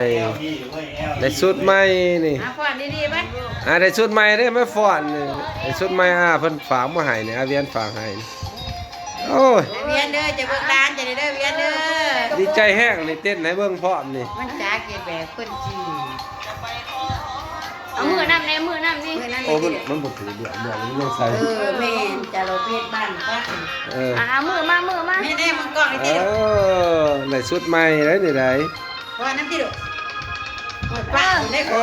ได้ชุดใหม่นี่อะฟอนดีๆไหมอ่าได้ชุดใหม่ได้มาฟ้อนนี่ได้ชุดใหม่อ่าเพิ่นฝากมาให้นี่อาเวียนฝากให้นี่โอ้ยเวียนเด้อจะเบิกร้านจะได้เด้อเวียนเด้อดีใจแห้งนี่เต้นให้เบิ่งพร้อมนี่มันจ้าเก็บแบบคนจีนเอามือน้ำในมือน้ำนี่เมื่อนั้นโอ้มันเด้อมันบ่ถือเดือดเดือดมันต้องใส่เออแม่นจะเราเพชรบ้านป้าเอออ่ามือมามือมาแม่แน่มึงก่อนไอ้เอติดอได้ชุดใหม่ได้นี่ได้ว่าน้ำติด หมดป้าได้เอขอ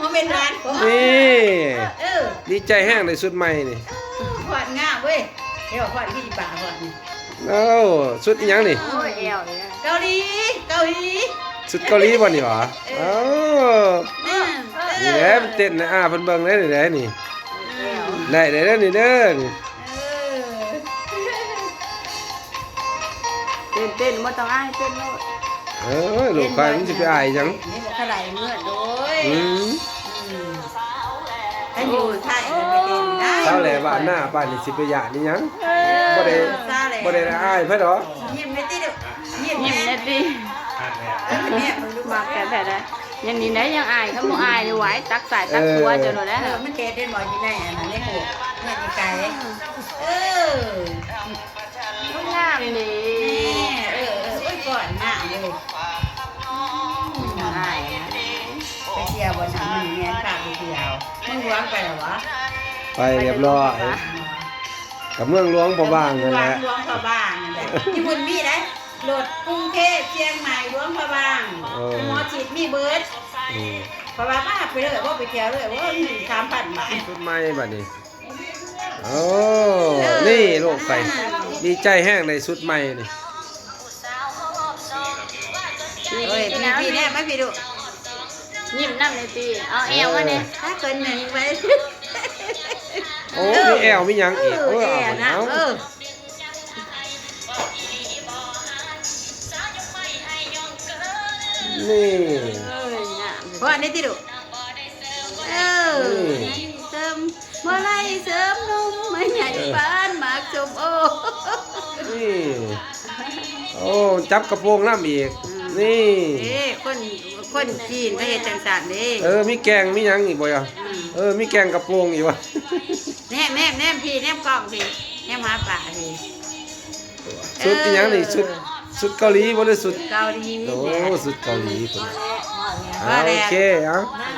อมันเป็นร้านขอนี่เออดีใจแห้งได้ชุดใหม่นี่ขวดง่าเว้ยเดี๋ยวขวดที่ป่าขวดโอ้ชุดอีหยังนี่โอ้ยเอวเลยนะเกาหลีเกาหลีชุดเกาหลีบ่นี่หวะเอ้านี่นี่แหละมันเต้นให้อาเพิ่นเบิ่งได้นี่แหละนี่เอวได้ได้ได้อนี่เด้อนี่เออเต้นเต้นบ่ต้องอ้ายเต้นโลด เอ้ยลูกใครมันสิไปอายหยังนี่บอกขนาดเมื่อโดยอืมถ้าอยู่ไทยมันไปเต้นได้เช้าแหล่บ้านหน้าบ้านนี่สิไปหยานี่หยังบ่ได้เศร้าเลยบ่ได้อายเพิ่นดอกยิ้มไม่ติดยิ้มยิ้มยิ้มได้ดิเออเนี่ยมึงดูมากแต่แต่ได้ยังนี่ได้ยังอายเขาบ่อายนี่ไหวตักสายตักตัวจนหมดเอแล้วอมันเต้นได้หมอที่ไหนอะนะในหูเนี่ยไกลเออ ที่ยวบนน้ำมันเนี่ยฝากไปเที่ยวมึงหวงไปเหรอวะไปเรียบร้อยกับเมืองหลวงบ่บางนั่นแหละหลวงพระบางนั่นแหละที่บุญมีได้โหลดกรุงเทพเชียงใหม่หลวงพระบางหมอฉีดมีเบิร์ดอืมเพราะว่ามาไปเลยว่าไปเที่ยวเลยว่าหนึ่งสามพันบาทชุดใหม่บัดนี้โอ้นี่ลูกไปดีใจแห้งได้ชุดใหม่นี่เอ้ยพี่พี่เนี่ยไม่พี่ดู ยิ้มน้ำในตีเอาเอวมาเนี่ยถ้าเกินหนึ่งไปโอ้มีแอวมีหยังอีกเอเอออแอเอาร์ไปนะเอาเออนี่เอ้ยงามเพราะอันนี้ที่ดูเออเสริมเมื่อไรเสริมนุ่มไม่ใหญ่ปานหมากชมโอนี่โอ้จับกระโปรงน้ำอีก นี่ เอ้คนคนจีนก็เฮ็ดจังสันเด้เออ มีแกงมีหยังอีกบ่ยะเออ มีแกงกระโปรงอีกวะแนมแนมแนมพี่แนมกล้องพี่แนมหาป่าพี่ชุดอีหยังนี่ชุดชุดเกาหลีบ่ได้ชุดเกาหลีโอ้แหละชุดเกาหลีพุ่นว่าอ่าแหโอละเคเอะเอ